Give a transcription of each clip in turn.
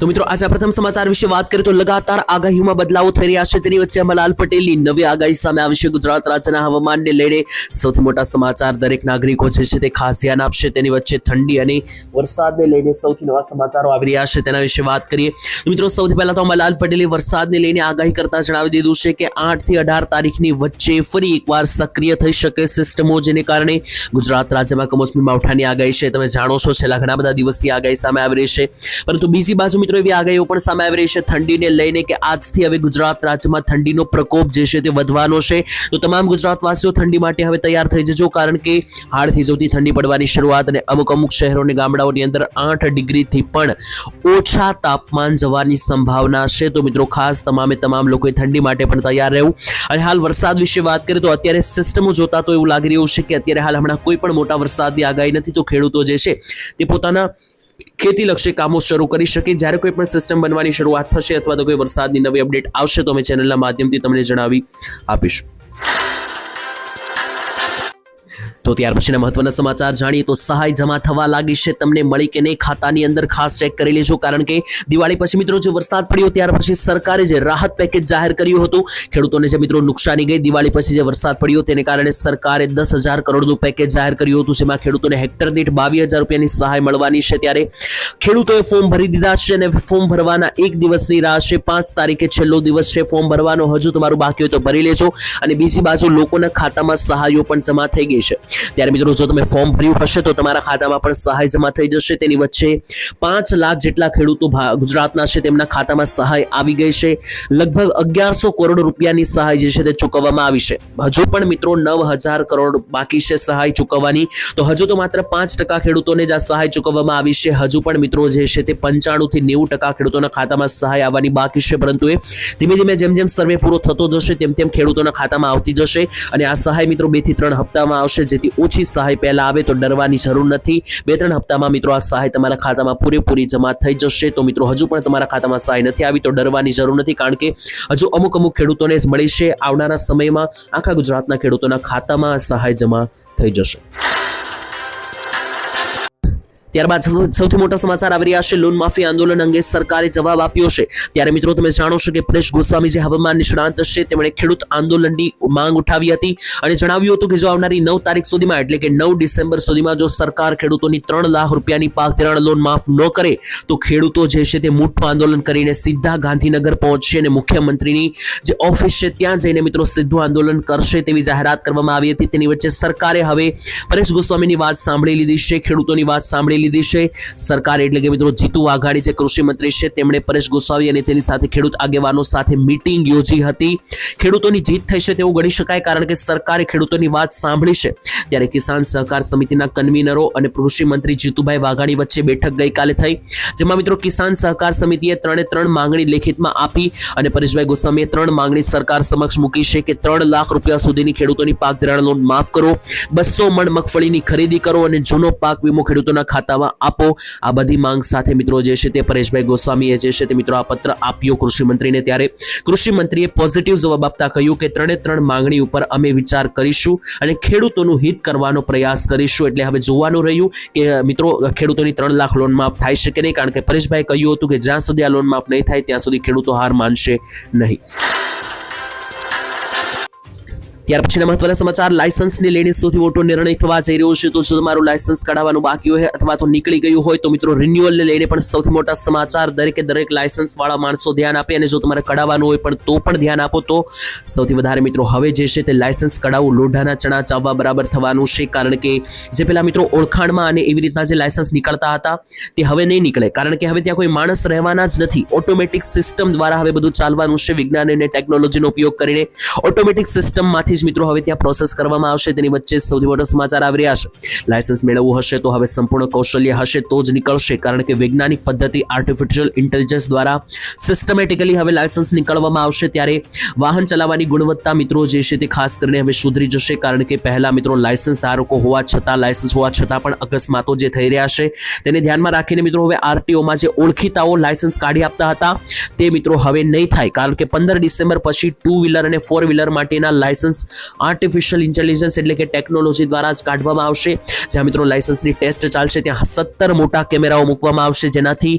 તો મિત્રો, આજે પ્રથમ સમાચાર વિશે વાત કરીએ તો લગાતાર આગાહીઓમાં બદલાવો થઈ રહ્યા છે. તેની વચ્ચે અમલાલ પટેલની નવી આગાહી સામે આવી છે. ગુજરાત રાજ્યના હવામાનને લઈને સૌથી મોટા સમાચાર દરેક નાગરિકો જે છે તે ખાસ ધ્યાન આપશે. તેની વચ્ચે ઠંડી અને વરસાદને લઈને સૌથી નવા સમાચારો આવી રહ્યા છે. તેના વિશે વાત કરીએ મિત્રો, સૌથી પહેલા તો અમલાલ પટેલે વરસાદને લઈને આગાહી કરતા જણાવી દીધું છે કે આઠથી અઢાર તારીખની વચ્ચે ફરી એકવાર સક્રિય થઈ શકે સિસ્ટમો, જેને કારણે ગુજરાત રાજ્યમાં કમોસમી માવઠાની આગાહી છે. તમે જાણો છો, છેલ્લા ઘણા બધા દિવસથી આગાહી સામે આવી રહી છે. પરંતુ બીજી બાજુ મિત્રો એવી આગાહીઓ પણ સામે આવી રહી છે ઠંડીને લઈને કે આજથી હવે ગુજરાત રાજ્યમાં ઠંડીનો પ્રકોપ જે છે તે વધવાનો છે. તો તમામ ગુજરાતવાસીઓ ઠંડી માટે હવે તૈયાર થઈ જજો, કારણ કે હાડથી સૌથી ઠંડી પડવાની શરૂઆત અને અમુક અમુક શહેરો અને ગામડાઓની અંદર આઠ ડિગ્રીથી પણ ઓછા તાપમાન જવાની સંભાવના છે. તો મિત્રો ખાસ તમામે તમામ લોકોએ ઠંડી માટે પણ તૈયાર રહેવું. અને હાલ વરસાદ વિશે વાત કરીએ તો અત્યારે સિસ્ટમો જોતા તો એવું લાગી રહ્યું છે કે અત્યારે હાલ હમણાં કોઈ પણ મોટા વરસાદની આગાહી નથી. તો ખેડૂતો જે છે તે પોતાના ખેતીલક્ષી કામો શરૂ કરી શકે જ્યારે કોઈ પણ સિસ્ટમ બનવાની શરૂઆત થશે અથવા તો કોઈ વરસાદની નવી અપડેટ આવશે તો અમે ચેનલના માધ્યમથી તમને જણાવી આપીશું. તો ત્યાર પછીના મહત્વના સમાચાર જાણીએ તો સહાય જમા થવા લાગી છે. તમને મળી કે નહીં ખાતાની અંદર ખાસ ચેક કરી લેજો કારણ કે દિવાળી પછી મિત્રો જે વરસાદ પડ્યો ત્યાર પછી સરકારે જે રાહત પેકેજ જાહેર કર્યું હતું, ખેડૂતોને જે મિત્રો નુકસાની ગઈ દિવાળી પછી જે વરસાદ પડ્યો તેને કારણે સરકારે દસ હજાર કરોડનું પેકેજ જાહેર કર્યું હતું, જેમાં ખેડૂતોને હેક્ટર દીઠ બાવીસ હજાર રૂપિયાની સહાય મળવાની છે. ત્યારે ખેડૂતોએ ફોર્મ ભરી દીધા છે અને ફોર્મ ભરવાના એક દિવસની રાહ છે. પાંચ તારીખે છેલ્લો દિવસ છે ફોર્મ ભરવાનો. હજુ તમારું બાકી હોય તો ભરી લેજો. અને બીજી બાજુ લોકોના ખાતામાં સહાયો પણ જમા થઈ ગઈ છે. ત્યારે મિત્રો, જો તમે ફોર્મ ભર્યું હશે તો તમારા ખાતામાં પણ સહાય જમા થઈ જશે. તેની વચ્ચે પાંચ લાખ જેટલા ખેડૂતો ગુજરાતના છે તેમના ખાતામાં સહાય આવી ગઈ છે. લગભગ અગિયારસો કરોડ રૂપિયાની સહાય જે છે તે ચૂકવવામાં આવી છે. હજુ પણ મિત્રો નવ હજાર કરોડ બાકી છે સહાય ચૂકવવાની. તો હજુ તો માત્ર પાંચ ટકા ખેડૂતોને જ આ સહાય ચૂકવવામાં આવી છે. હજુ પણ મિત્રો જે છે તે પંચાણું થી નેવું ટકા ખેડૂતોના ખાતામાં સહાય આવવાની બાકી છે. પરંતુ એ ધીમે ધીમે જેમ જેમ સર્વે પૂરો થતો જશે, તેમ તેમ ખેડૂતોના ખાતામાં આવતી જશે. અને આ સહાય મિત્રો બેથી ત્રણ હપ્તામાં આવશે જેથી ઓછી સહાય પહેલા આવે તો ડરવાની જરૂર નથી. બે ત્રણ હપ્તામાં મિત્રો આ સહાય તમારા ખાતામાં પૂરેપૂરી જમા થઈ જશે. તો મિત્રો હજુ પણ તમારા ખાતામાં સહાય નથી આવી તો ડરવાની જરૂર નથી કારણ કે હજુ અમુક અમુક ખેડૂતોને જ મળી છે. આવનારા સમયમાં આખા ગુજરાતના ખેડૂતોના ખાતામાં સહાય જમા થઈ જશે. ત્યારબાદ સૌથી મોટા સમાચાર આવી રહ્યા છે. લોન માફી આંદોલન અંગે સરકારે જવાબ આપ્યો છે. ત્યારે મિત્રો તમે જાણો છો કે પરેશ ગોસ્વામી જે હવામાન નિષ્ણાંત છે, તેમણે ખેડૂત આંદોલનની માંગ ઉઠાવી હતી અને જણાવ્યું હતું કે જો આવનારી નવ તારીખ સુધીમાં, એટલે કે નવ ડિસેમ્બર સુધીમાં જો સરકાર ખેડૂતોની ત્રણ લાખ રૂપિયાની પાક ધિરાણ લોન માફ ન કરે, તો ખેડૂતો જે છે તે મોટું આંદોલન કરીને સીધા ગાંધીનગર પહોંચશે અને મુખ્યમંત્રીની જે ઓફિસ છે ત્યાં જઈને મિત્રો સીધું આંદોલન કરશે તેવી જાહેરાત કરવામાં આવી હતી. તેની વચ્ચે સરકારે હવે પરેશ ગોસ્વામીની વાત સાંભળી લીધી છે, ખેડૂતોની વાત સાંભળી લીધી છે. સરકાર એટલે કે મિત્રો જીતુ વાઘાણી જે કૃષિ મંત્રી છે, તેમણે પરેશ ગોસ્વામી અને તેની સાથે ખેડૂત આગેવાનો સાથે મીટિંગ યોજી હતી. ખેડૂતોની જીત થઈ છે તેવું ગણી શકાય કારણ કે સરકારે ખેડૂતોની વાત સાંભળી છે. ત્યારે કિસાન સહકાર સમિતિના કન્વીનરો અને કૃષિ મંત્રી જીતુભાઈ વાઘાણી વચ્ચે બેઠક ગઈકાલે થઈ. જેમાં મિત્રો કિસાન સહકાર સમિતિએ ત્રણે ત્રણ માંગણી લેખિતમાં આપી અને પરેશભાઈ ગોસ્વામીએ ત્રણ માંગણી સરકાર સમક્ષ મૂકી છે કે ત્રણ લાખ રૂપિયા સુધીની ખેડૂતોની પાક ધિરાણ લોન માફ કરો. બસો મણ મગફળીની ખરીદી કરો અને જૂનો પાક વીમો ખેડૂતોના ખાતામાં આપો. આ બધી માંગ સાથે મિત્રો જે છે તે પરેશભાઈ ગોસ્વામીએ જે છે તે મિત્રો આ પત્ર આપ્યો કૃષિમંત્રીને ત્યારે. કૃષિમંત્રીએ પોઝિટિવ જવાબ આપતા કહ્યું કે ત્રણે ત્રણ માંગણી ઉપર અમે વિચાર કરીશું અને ખેડૂતોનું હિત કરવાનો પ્રયાસ કરીશું. એટલે હવે જોવાનું રહ્યું કે મિત્રો ખેડૂતોની ત્રણ લાખ લોન માફ થાય છે કે નહીં? કારણ કે પરેશભાઈ કહ્યું હતું કે જ્યાં સુધી આ લોન માફ નહીં થાય ત્યાં સુધી ખેડૂતો હાર માનશે નહીં. ત્યાર પછીના મહત્વના સમાચાર, લાયસન્સને લઈને સૌથી મોટો નિર્ણય થવા જઈ રહ્યો છે. તો જો તમારું લાયસન્સ કઢાવવાનું બાકી હોય અથવા તો નીકળી ગયું હોય તો મિત્રો રિન્યુઅલને લઈને પણ સૌથી મોટા સમાચાર, દરેકે દરેક લાયસન્સ વાળા માણસો ધ્યાન આપે અને જો તમારે કઢાવવાનું હોય પણ તો પણ ધ્યાન આપો તો સૌથી વધારે મિત્રો હવે જે છે તે લાયસન્સ કઢાવવું લોઢાના ચણા ચાવવા બરાબર થવાનું છે. કારણ કે જે પેલા મિત્રો ઓળખાણમાં અને એવી રીતના જે લાયસન્સ નીકળતા હતા તે હવે નહીં નીકળે. કારણ કે હવે ત્યાં કોઈ માણસ રહેવાના જ નથી. ઓટોમેટિક સિસ્ટમ દ્વારા હવે બધું ચાલવાનું છે. વિજ્ઞાન અને ટેકનોલોજીનો ઉપયોગ કરીને ઓટોમેટિક સિસ્ટમમાંથી જ મિત્રો, હવે ત્યાં પ્રોસેસ કરવામાં આવશે. તેની વચ્ચે સૌથી મોટો સમાચાર આવી રહ્યા છે. લાયસન્સ મેળવવું હશે તો હવે સંપૂર્ણ કૌશલ્ય હશે તો જ નીકળશે, કારણ કે વૈજ્ઞાનિક પદ્ધતિ આર્ટિફિશિયલ ઇન્ટેલિજન્સ દ્વારા સિસ્ટમેટિકલી હવે લાયસન્સ નીકળવામાં આવશે. ત્યારે વાહન ચલાવવાની ગુણવત્તા મિત્રો જે છે તે ખાસ કરીને હવે સુધરી જશે, કારણ કે પહેલા મિત્રો લાયસન્સ ધારકો હોવા છતાં લાયસન્સ હોવા છતાં પણ અકસ્માતો જે થઈ રહ્યા છે, તેને ધ્યાનમાં રાખીને મિત્રો હવે આરટીઓમાં જે ઓળખીતાઓ લાયસન્સ કાઢી આપતા હતા, તે મિત્રો હવે નહીં થાય, કારણ કે પંદર ડિસેમ્બર પછી ટુ વ્હીલર અને ફોર વ્હીલર માટેના લાયસન્સ આર્ટિફિશિયલ ઇન્ટેલિજન્સ એટલે કે ટેકનોલોજી દ્વારા જ કાઢવામાં આવશે. જ્યાં મિત્રો લાયસન્સની ટેસ્ટ ચાલશે, ત્યાં સત્તર મોટા કેમેરાઓ મૂકવામાં આવશે, જેનાથી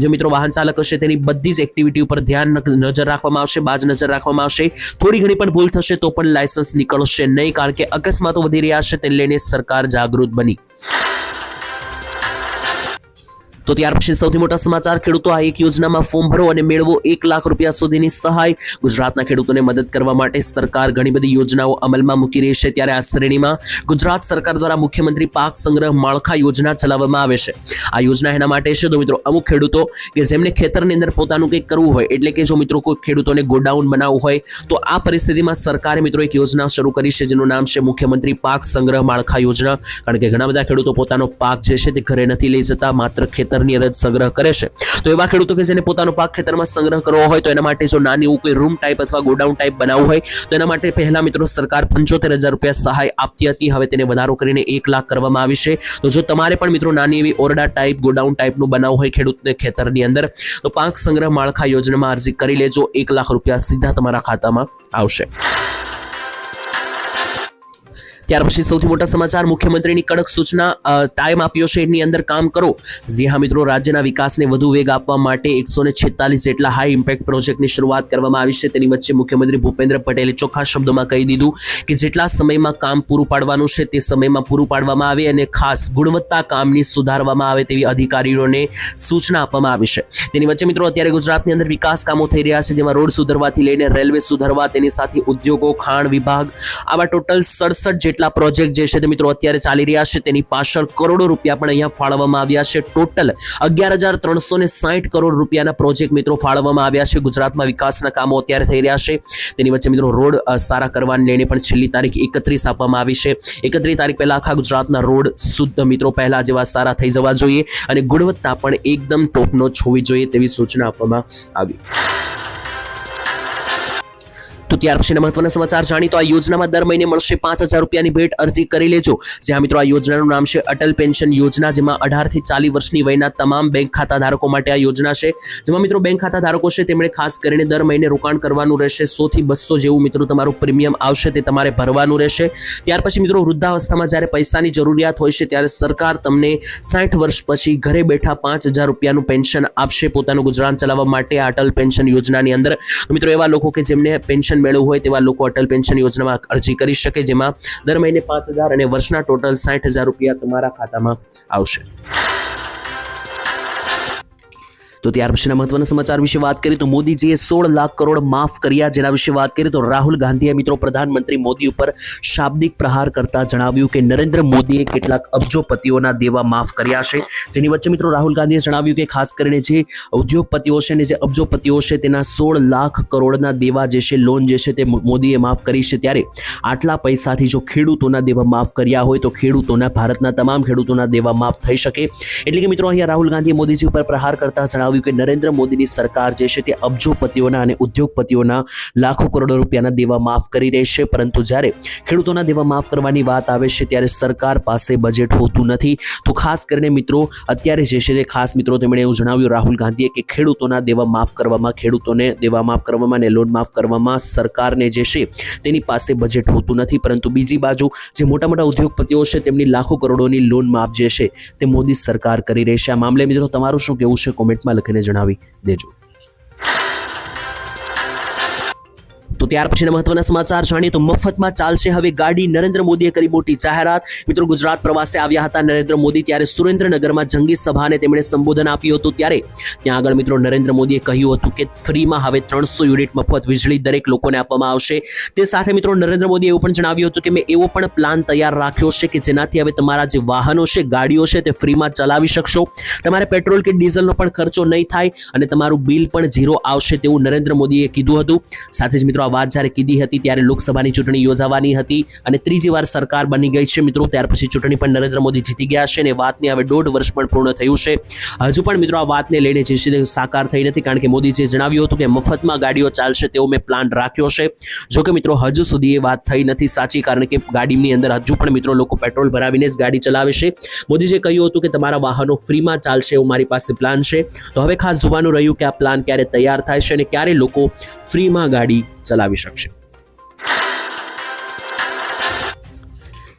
જે મિત્રો વાહન ચાલક હશે, તેની બધી જ એક્ટિવિટી ઉપર ધ્યાન નજર રાખવામાં આવશે, બાજ નજર રાખવામાં આવશે. થોડી ઘણી પણ ભૂલ થશે તો પણ લાયસન્સ નીકળશે નહીં, કારણ કે અકસ્માતો વધી રહ્યા છે તેને લઈને સરકાર જાગૃત બની. તો ત્યાર પછી સૌથી મોટા સમાચાર, ખેડૂતો આ એક યોજનામાં ફોર્મ ભરો અને મેળવો એક લાખ રૂપિયા સુધીની સહાય. ગુજરાતના ખેડૂતોને મદદ કરવા માટે સરકાર ઘણી બધી યોજનાઓ અમલમાં મૂકી રહી છે. ત્યારે આ શ્રેણીમાં ગુજરાત સરકાર દ્વારા મુખ્યમંત્રી પાક સંગ્રહ માળખા યોજના ચલાવવામાં આવે છે. આ યોજના એના માટે છે તો મિત્રો, અમુક ખેડૂતો કે જેમને ખેતરની અંદર પોતાનું કંઈક કરવું હોય, એટલે કે જો મિત્રો કોઈ ખેડૂતોને ગોડાઉન બનાવવું હોય, તો આ પરિસ્થિતિમાં સરકારે મિત્રો એક યોજના શરૂ કરી છે, જેનું નામ છે મુખ્યમંત્રી પાક સંગ્રહ માળખા યોજના. કારણ કે ઘણા બધા ખેડૂતો પોતાનો પાક જે છે તે ઘરે નથી લઈ જતા, માત્ર ખેતરની અંદર સંગ્રહ કરે છે. તો એવા ખેડૂતો કે જેને પોતાનો પાક ખેતરમાં સંગ્રહ કરવો હોય તો એના માટે જો નાની એવું કોઈ રૂમ ટાઈપ અથવા ગોડાઉન ટાઈપ બનાવવું હોય, તો એના માટે પહેલા મિત્રો સરકાર પંચોતેર હજાર રૂપિયા સહાય આપતી હતી. હવે તેને વધારો કરીને એક લાખ કરવામાં આવી છે. તો જો તમારે પણ મિત્રો નાની એવી ઓરડા ટાઈપ ગોડાઉન ટાઈપનું બનાવવું હોય ખેડૂતને ખેતરની અંદર, તો પાક સંગ્રહ માળખા યોજનામાં અરજી કરી લેજો. એક લાખ રૂપિયા સીધા તમારા ખાતામાં આવશે. ત્યાર પછી સૌથી મોટા સમાચાર. મુખ્યમંત્રીની કડક સૂચના ટાઈમ આપ્યો છે. એની અંદર કામ કરો. જી હા મિત્રો, રાજ્યના વિકાસને વધુ વેગ આપવા માટે એકસો ને જેટલા હાઈ ઇમ્પેક્ટ પ્રોજેક્ટની શરૂઆત કરવામાં આવી છે. તેની વચ્ચે મુખ્યમંત્રી ભૂપેન્દ્ર પટેલે ચોખ્ખા શબ્દોમાં કહી દીધું કે જેટલા સમયમાં કામ પૂરું પાડવાનું છે તે સમયમાં પૂરું પાડવામાં આવે અને ખાસ ગુણવત્તા કામની સુધારવામાં આવે તેવી અધિકારીઓને સૂચના આપવામાં આવી છે. તેની વચ્ચે મિત્રો અત્યારે ગુજરાતની અંદર વિકાસ કામો થઈ રહ્યા છે, જેમાં રોડ સુધરવાથી લઈને રેલવે સુધારવા, તેની સાથે ઉદ્યોગો, ખાણ વિભાગ, આવા ટોટલ સડસઠ જેટલા પ્રોજેક્ટ જે છે તે મિત્રો અત્યારે ચાલી રહ્યા છે, તેની પાછળ કરોડો રૂપિયા પણ અહીંયા ફાળવવામાં આવ્યા છે. ટોટલ અગિયાર હજાર ત્રણસો સાઠ કરોડ રૂપિયાના પ્રોજેક્ટ મિત્રો ફાળવવામાં આવ્યા છે. ગુજરાતમાં વિકાસના કામો અત્યારે થઈ રહ્યા છે. તેની વચ્ચે મિત્રો રોડ સારા કરવાને લઈને પણ છેલ્લી તારીખ એકત્રીસ આપવામાં આવી છે. એકત્રીસ તારીખ પહેલા આખા ગુજરાતના રોડ શુદ્ધ મિત્રો પહેલા જેવા સારા થઈ જવા જોઈએ અને ગુણવત્તા પણ એકદમ ટોપનો હોવી જોઈએ તેવી સૂચના આપવામાં આવી. ત્યાર પછીના મહત્વના સમાચાર જાણીતો આ યોજનામાં દર મહિને મળશે પાંચ હજાર રૂપિયાની ભેટ અરજી કરી લેજો. જ્યાં મિત્રો આ યોજનાનું નામ છે અટલ પેન્શન યોજના, જેમાં અઢારથી ચાલીસ વર્ષની વયના તમામ બેંક ખાતા માટે આ યોજના છે. જેમાં મિત્રો બેંક ખાતા છે તેમણે ખાસ કરીને દર મહિને રોકાણ કરવાનું રહેશે. સોથી બસો જેવું મિત્રો તમારું પ્રીમિયમ આવશે તે તમારે ભરવાનું રહેશે. ત્યાર પછી મિત્રો વૃદ્ધાવસ્થામાં જ્યારે પૈસાની જરૂરિયાત હોય છે ત્યારે સરકાર તમને સાઠ વર્ષ પછી ઘરે બેઠા પાંચ હજાર રૂપિયાનું પેન્શન આપશે પોતાનું ગુજરાન ચલાવવા માટે અટલ પેન્શન યોજનાની અંદર. મિત્રો એવા લોકો કે જેમને પેન્શન મેળવવું હોય તેવા લોકો અટલ પેન્શન યોજનામાં અરજી કરી શકે, જેમાં દર મહિને પાંચ હજાર અને વર્ષના ટોટલ સાઠ હજાર રૂપિયા તમારા ખાતામાં આવશે. તો ત્યાર પછીના મહત્વના સમાચાર વિશે વાત કરીએ તો મોદીજીએ સોળ લાખ કરોડ માફ કર્યા જેના વિશે વાત કરીએ તો રાહુલ ગાંધીએ મિત્રો પ્રધાનમંત્રી મોદી ઉપર શાબ્દિક પ્રહાર કરતા જણાવ્યું કે નરેન્દ્ર મોદીએ કેટલાક અબજોપતિઓના દેવા માફ કર્યા છે. જેની વચ્ચે મિત્રો રાહુલ ગાંધીએ જણાવ્યું કે ખાસ કરીને જે ઉદ્યોગપતિઓ છે ને જે અબજોપતિઓ છે તેના સોળ લાખ કરોડના દેવા જે છે લોન જે છે તે મોદીએ માફ કરી છે. ત્યારે આટલા પૈસાથી જો ખેડૂતોના દેવા માફ કર્યા હોય તો ખેડૂતોના ભારતના તમામ ખેડૂતોના દેવા માફ થઈ શકે. એટલે કે મિત્રો અહીંયા રાહુલ ગાંધીએ મોદીજી ઉપર પ્રહાર કરતા જણાવ્યું કે નરેન્દ્ર મોદીની સરકાર જે છે તે અબજોપતિઓના અને ઉદ્યોગપતિઓના લાખો કરોડો રૂપિયાના દેવા માફ કરી રહી છે. પરંતુ જ્યારે ખેડૂતોના દેવા માફ કરવાની વાત આવે છે ત્યારે સરકાર પાસે બજેટ હોતું નથી. તો ખાસ કરીને મિત્રો, અત્યારે જે છે તે ખાસ મિત્રો તેમણે એવું જણાવ્યું રાહુલ ગાંધીએ કે ખેડૂતોના દેવા માફ કરવામાં, ખેડૂતોને દેવા માફ કરવામાં અને લોન માફ કરવામાં સરકારને જે છે તેની પાસે બજેટ હોતું નથી. પરંતુ બીજી બાજુ જે મોટા મોટા ઉદ્યોગપતિઓ છે તેમની લાખો કરોડોની લોન માફ જે છે તે મોદી સરકાર કરી રહી છે. આ મામલે મિત્રો તમારું શું કહેવું છે કોમેન્ટમાં લખીને જણાવી દેજો. ત્યાર પછીના મહત્વના સમાચાર જાણીએ તો મફતમાં ચાલશે હવે ગાડી. નરેન્દ્ર મોદીએ કરી મોટી જાહેરાત. મિત્રો, ગુજરાત પ્રવાસે આવ્યા હતા નરેન્દ્ર મોદી ત્યારે સુરેન્દ્રનગરમાં જંગી સભાને તેમણે સંબોધન આપ્યું હતું. ત્યારે ત્યાં આગળ મિત્રો નરેન્દ્ર મોદીએ કહ્યું હતું કે ફ્રીમાં હવે ત્રણસો યુનિટ મફત વીજળી દરેક લોકોને આપવામાં આવશે. તે સાથે મિત્રો નરેન્દ્ર મોદીએ એવું પણ જણાવ્યું હતું કે મેં એવો પણ પ્લાન તૈયાર રાખ્યો છે કે જેનાથી હવે તમારા જે વાહનો છે, ગાડીઓ છે તે ફ્રીમાં ચલાવી શકશો. તમારે પેટ્રોલ કે ડીઝલનો પણ ખર્ચો નહીં થાય અને તમારું બિલ પણ ઝીરો આવશે તેવું નરેન્દ્ર મોદીએ કીધું હતું. સાથે જ મિત્રો આ વાત જ્યારે કીધી હતી ત્યારે લોકસભાની ચૂંટણી યોજાવાની હતી અને ત્રીજી વાર સરકાર બની ગઈ છે મિત્રો. ત્યાર પછી ચૂંટણી પણ નરેન્દ્ર મોદી જીતી ગયા છે અને વાતને હવે દોઢ વર્ષ પણ પૂર્ણ થયું છે. હજુ પણ મિત્રો આ વાતને લઈને જે છે સાકાર થઈ નથી કારણ કે મોદીજીએ જણાવ્યું હતું કે મફતમાં ગાડીઓ ચાલશે તેવો મેં પ્લાન રાખ્યો છે. જો કે મિત્રો હજુ સુધી એ વાત થઈ નથી સાચી કારણ કે ગાડીની અંદર હજુ પણ મિત્રો લોકો પેટ્રોલ ભરાવીને જ ગાડી ચલાવે છે. મોદીજીએ કહ્યું હતું કે તમારા વાહનો ફ્રીમાં ચાલશે એવું મારી પાસે પ્લાન છે. તો હવે ખાસ જોવાનું રહ્યું કે આ પ્લાન ક્યારે તૈયાર થાય છે અને ક્યારે લોકો ફ્રીમાં ગાડી ચલાવી શકશે.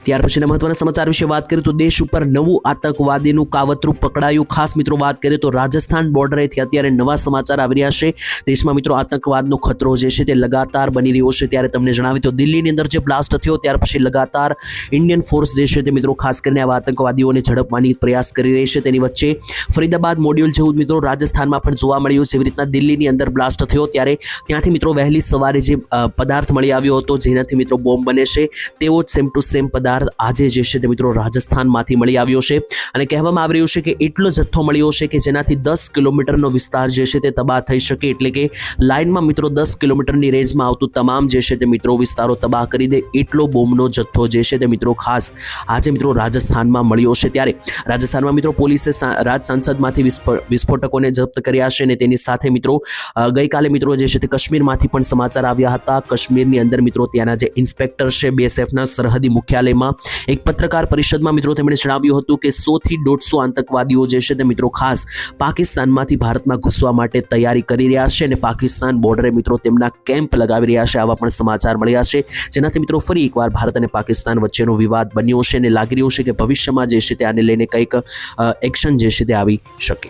ત્યાર પછીના મહત્વના સમાચાર વિશે વાત કરીએ તો દેશ ઉપર નવું આતંકવાદીનું કાવતરું પકડાયું. ખાસ મિત્રો વાત કરીએ તો રાજસ્થાન બોર્ડરેથી અત્યારે નવા સમાચાર આવી રહ્યા છે. દેશમાં મિત્રો આતંકવાદનો ખતરો જે છે તે લગાતાર બની રહ્યો છે ત્યારે તમને જણાવી તો દિલ્હીની અંદર જે બ્લાસ્ટ થયો ત્યાર પછી લગાતાર ઇન્ડિયન ફોર્સ જે છે તે મિત્રો ખાસ કરીને આવા આતંકવાદીઓને ઝડપવાની પ્રયાસ કરી રહી છે. તેની વચ્ચે ફરીદાબાદ મોડ્યુલ જેવું મિત્રો રાજસ્થાનમાં પણ જોવા મળ્યું છે. એવી રીતના દિલ્હીની અંદર બ્લાસ્ટ થયો ત્યારે ત્યાંથી મિત્રો વહેલી સવારે જે પદાર્થ મળી આવ્યો હતો જેનાથી મિત્રો બોમ્બ બને છે. તેવો જ સેમ ટુ સેમ પદાર્થ આજે જે છે તે મિત્રો રાજસ્થાનમાંથી મળી આવ્યો છે. અને કહેવામાં આવી રહ્યું છે કે એટલો જથ્થો મળ્યો છે કે જેનાથી દસ કિલોમીટરનો વિસ્તાર જે છે તે તબાહ થઈ શકે એટલે કે લાઇનમાં મિત્રો દસ કિલોમીટરની રેન્જમાં આવતું તમામ જે છે તે મિત્રો વિસ્તારો તબાહ કરી દે એટલો બોમ્બનો જથ્થો જે છે તે મિત્રો ખાસ આજે મિત્રો રાજસ્થાનમાં મળ્યો છે. ત્યારે રાજસ્થાનમાં મિત્રો પોલીસે રાજ સાંસદમાંથી વિસ્ફોટકોને જપ્ત કર્યા છે અને તેની સાથે મિત્રો ગઈકાલે મિત્રો જે છે તે કાશ્મીરમાંથી પણ સમાચાર આવ્યા હતા. કાશ્મીરની અંદર મિત્રો ત્યાંના જે ઇન્સ્પેક્ટર છે, બીએસએફના સરહદી મુખ્યાલયમાં એક પત્રકાર પરિષદમાં મિત્રો તેમણે જણાવ્યું હતું કે સોથી દોઢસો આતંકવાદીઓ જે છે તે મિત્રો ખાસ પાકિસ્તાનમાંથી ભારતમાં ઘૂસવા માટે તૈયારી કરી રહ્યા છે અને પાકિસ્તાન બોર્ડરે મિત્રો તેમના કેમ્પ લગાવી રહ્યા છે આવા પણ સમાચાર મળ્યા છે. જેનાથી મિત્રો ફરી એકવાર ભારત અને પાકિસ્તાન વચ્ચેનો વિવાદ બન્યો છે અને લાગી રહ્યું છે કે ભવિષ્યમાં જે છે તે આને લઈને કંઈક એક્શન જે છે તે આવી શકે.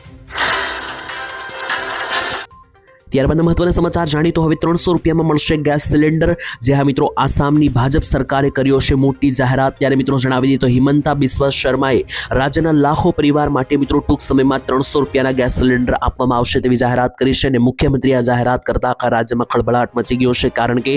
ત્યારબાદ મહત્વના સમાચાર જાણી તો હવે ત્રણસો રૂપિયામાં મળશે ગેસ સિલિન્ડર. જે હા મિત્રો આસામની ભાજપ સરકારે કર્યો છે મોટી જાહેરાત. ત્યારે મિત્રો જણાવી દીધો હિમંતા બિસ્વા શર્માએ રાજ્યના લાખો પરિવાર માટે મિત્રો ટૂંક સમયમાં ત્રણસો રૂપિયાના ગેસ સિલિન્ડર આપવામાં આવશે તેવી જાહેરાત કરી છે અને મુખ્યમંત્રી આ જાહેરાત કરતા આખા રાજ્યમાં ખળભળાટ મચી ગયો છે કારણ કે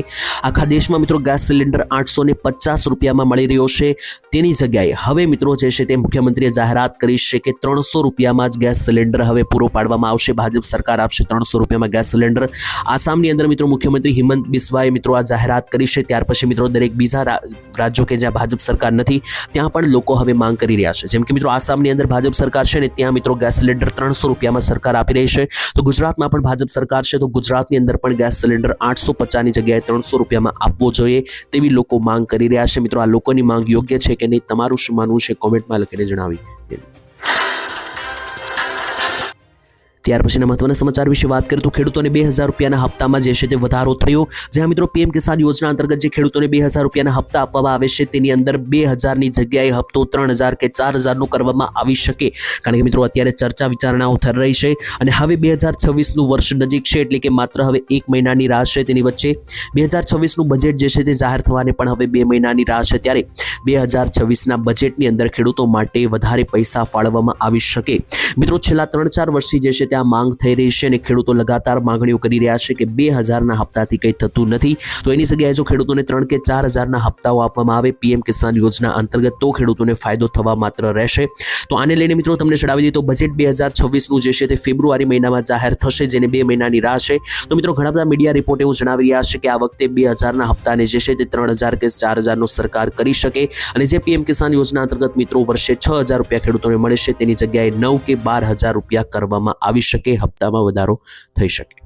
આખા દેશમાં મિત્રો ગેસ સિલિન્ડર આઠસો પચાસ રૂપિયામાં મળી રહ્યો છે તેની જગ્યાએ. હવે મિત્રો જે છે તે મુખ્યમંત્રીએ જાહેરાત કરી છે કે ત્રણસો રૂપિયામાં જ ગેસ સિલિન્ડર હવે પૂરો પાડવામાં આવશે. ભાજપ સરકાર આપશે ત્રણસો રૂપિયામાં ગેસ સિલિન્ડર. આસામની અંદર મિત્રો મુખ્યમંત્રી હિમંત બિસ્વાએ મિત્રો આ જાહેરાત કરી છે. ત્યાર પછી મિત્રો દરેક બીજા રાજ્યો કે જ્યાં ભાજપ સરકાર નથી, ત્યાં પણ લોકો હવે માંગ કરી રહ્યા છે. જેમ કે મિત્રો આસામની અંદર ભાજપ સરકાર છે ને, ત્યાં મિત્રો ગેસ સિલિન્ડર ત્રણસો રૂપિયામાં સરકાર આપી રહી છે. તો ગુજરાતમાં પણ ભાજપ સરકાર છે, તો ગુજરાતની અંદર પણ ગેસ સિલિન્ડર આઠસો પચાસની જગ્યાએ ત્રણસો રૂપિયામાં આપવો જોઈએ તેવી લોકો માંગ કરી રહ્યા છે. મિત્રો આ લોકોની માંગ યોગ્ય છે કે નહીં, તમારું શું માનવું છે? કોમેન્ટમાં લખીને જણાવી. ત્યાર પછીના મહત્વના સમાચાર વિશે વાત કરીએ તો ખેડૂતોને બે હજાર રૂપિયાના હપ્તામાં જે છે તે વધારો થયો. જ્યાં મિત્રો પીએમ કિસાન યોજના અંતર્ગત જે ખેડૂતોને બે હજાર રૂપિયાના હપ્તા આપવામાં આવે છે તેની અંદર બે હજારની જગ્યાએ હપ્તો ત્રણ હજાર કે ચાર હજારનો કરવામાં આવી શકે. કારણ કે મિત્રો અત્યારે ચર્ચા વિચારણાઓ થઈ રહી છે અને હવે બે હજાર છવ્વીસનું વર્ષ નજીક છે એટલે કે માત્ર હવે એક મહિનાની રાહ છે તેની વચ્ચે. બે હજાર છવ્વીસનું બજેટ જે છે તે જાહેર થવાને પણ હવે બે મહિનાની રાહ છે ત્યારે બે હજાર છવ્વીસના બજેટની અંદર ખેડૂતો માટે વધારે પૈસા ફાળવવામાં આવી શકે. મિત્રો છેલ્લા ત્રણ ચાર વર્ષથી જે છે ત્યાં માંગ થઈ રહી છે અને ખેડૂતો લગાતાર માંગણીઓ કરી રહ્યા છે કે બે હજારના હપ્તાથી કંઈ થતું નથી. તો એની જગ્યાએ જો ખેડૂતોને ત્રણ કે ચાર હજારના હપ્તાઓ આપવામાં આવે, પીએમ કિસાન યોજના અંતર્ગત તો ખેડૂતોને ફાયદો થવા માત્ર રહેશે. તો આને લઈને મિત્રો તમને જણાવી દઈએ તો બજેટ બે હજાર છવ્વીસનું જે છે તે ફેબ્રુઆરી મહિનામાં જાહેર થશે, જેને બે મહિનાની રાહ છે. તો મિત્રો ઘણા બધા મીડિયા રિપોર્ટ એવું જણાવી રહ્યા છે કે આ વખતે બે હજારના હપ્તાને જે છે તે ત્રણ હજાર કે ચાર હજારનો સરકાર કરી શકે. અને જે પીએમ કિસાન યોજના અંતર્ગત મિત્રો વર્ષે છ હજાર રૂપિયા ખેડૂતોને મળે છે, તેની જગ્યાએ નવ કે બાર હજાર રૂપિયા કરવામાં આવી શકે, હપ્તામાં વધારો થઈ શકે.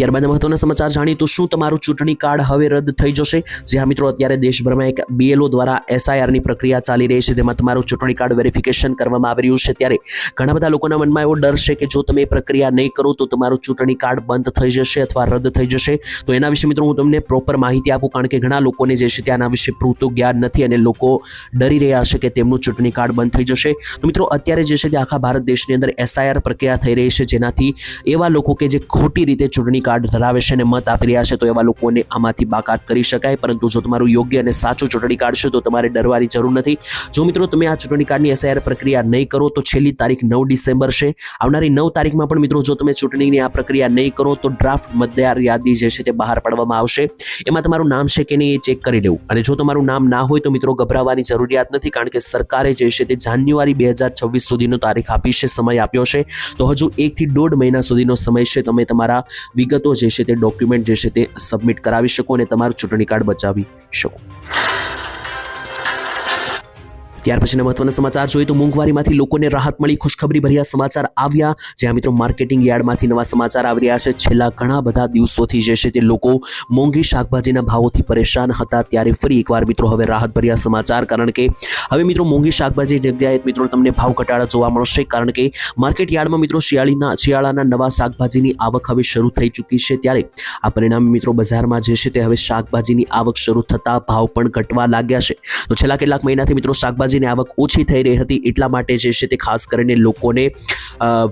ત્યારબાદ મહત્વના સમાચાર જાણી તો શું તમારું ચૂંટણી કાર્ડ હવે રદ થઈ જશે? જે હા મિત્રો, અત્યારે દેશભરમાં એક બીએલઓ દ્વારા એસઆઈઆરની પ્રક્રિયા ચાલી રહી છે, જેમાં તમારું ચૂંટણી કાર્ડ વેરિફિકેશન કરવામાં આવી રહ્યું છે. ત્યારે ઘણા બધા લોકોના મનમાં એવો ડર છે કે જો તમે પ્રક્રિયા નહીં કરો તો તમારું ચૂંટણી કાર્ડ બંધ થઈ જશે અથવા રદ થઈ જશે. તો એના વિશે મિત્રો હું તમને પ્રોપર માહિતી આપું, કારણ કે ઘણા લોકોને જે છે ત્યાંના વિશે પૂરતું જ્ઞાન નથી અને લોકો ડરી રહ્યા છે કે તેમનું ચૂંટણી કાર્ડ બંધ થઈ જશે. તો મિત્રો, અત્યારે જે છે તે આખા ભારત દેશની અંદર એસઆઈઆર પ્રક્રિયા થઈ રહી છે, જેનાથી એવા લોકો કે જે ખોટી રીતે ચૂંટણી કાર્ડ ધરાવે છે અને મત આપી રહ્યા છે, તો એવા લોકોને આમાંથી બાકાત કરી શકાય. પરંતુ જો તમારું યોગ્ય અને સાચું ચૂંટણી કાર્ડ છે, તો તમારે ડરવાની જરૂર નથી. જો મિત્રો, તમે આ ચૂંટણી કાર્ડની એસઆઈઆર પ્રક્રિયા નહીં કરો, તો છેલ્લી તારીખ નવ ડિસેમ્બર છે. આવનારી નવ તારીખમાં પણ મિત્રો, જો તમે ચૂંટણીની આ પ્રક્રિયા નહીં કરો, તો ડ્રાફ્ટ મતદાર યાદી જે છે તે બહાર પાડવામાં આવશે. એમાં તમારું નામ છે કે નહીં એ ચેક કરી લેવું. અને જો તમારું નામ ના હોય, તો મિત્રો, ગભરાવાની જરૂરિયાત નથી, કારણ કે સરકારે જે છે તે જાન્યુઆરી બે હજાર છવ્વીસ સુધીનો તારીખ આપી છે, સમય આપ્યો છે. તો હજુ એકથી દોઢ મહિના સુધીનો સમય છે, તમે તમારા વિગત જે છે તે ડોક્યુમેન્ટ જે છે તે સબમિટ કરાવી શકો અને તમારું ચૂંટણી કાર્ડ બચાવી શકો. ત્યાર પછીના મહત્વના સમાચાર જોઈએ તો મોંઘવારીમાંથી લોકોને રાહત મળી. ખુશખબરી ભર્યા સમાચાર આવ્યા. જ્યાં મિત્રો માર્કેટિંગ યાર્ડમાંથી નવા સમાચાર આવી રહ્યા છે. છેલ્લા ઘણા બધા દિવસોથી જે છે તે લોકો મોંઘી શાકભાજીના ભાવોથી પરેશાન હતા. ત્યારે ફરી એકવાર મિત્રો હવે રાહત ભર્યા સમાચાર. કારણ કે હવે મિત્રો મોંઘી શાકભાજી જગ્યાએ મિત્રો તમને ભાવ ઘટાડા જોવા મળશે. કારણ કે માર્કેટ યાર્ડમાં મિત્રો શિયાળીના, શિયાળાના નવા શાકભાજીની આવક હવે શરૂ થઈ ચૂકી છે. ત્યારે આ પરિણામે મિત્રો બજારમાં જે છે તે હવે શાકભાજીની આવક શરૂ થતાં ભાવ પણ ઘટવા લાગ્યા છે. તો છેલ્લા કેટલાક મહિનાથી મિત્રો શાકભાજીની આવક ઓછી થઈ રહી હતી. એટલા માટે જે છે તે ખાસ કરીને લોકોને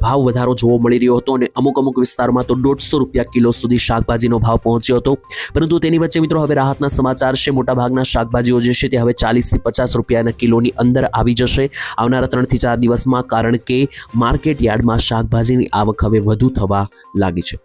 ભાવ વધારો જોવા મળી રહ્યો હતો અને અમુક અમુક વિસ્તારમાં તો દોઢસો રૂપિયા કિલો સુધી શાકભાજીનો ભાવ પહોંચ્યો હતો. પરંતુ તેની વચ્ચે મિત્રો હવે રાહતના સમાચાર છે. મોટાભાગના શાકભાજીઓ જે છે તે હવે ચાલીસથી પચાસ રૂપિયાના કિલોની અંદર આવી જશે. આવનારા ત્રણથી ચાર દિવસમાં, કારણ કે માર્કેટ યાર્ડમાં શાકભાજીની આવક હવે વધુ થવા લાગી છે.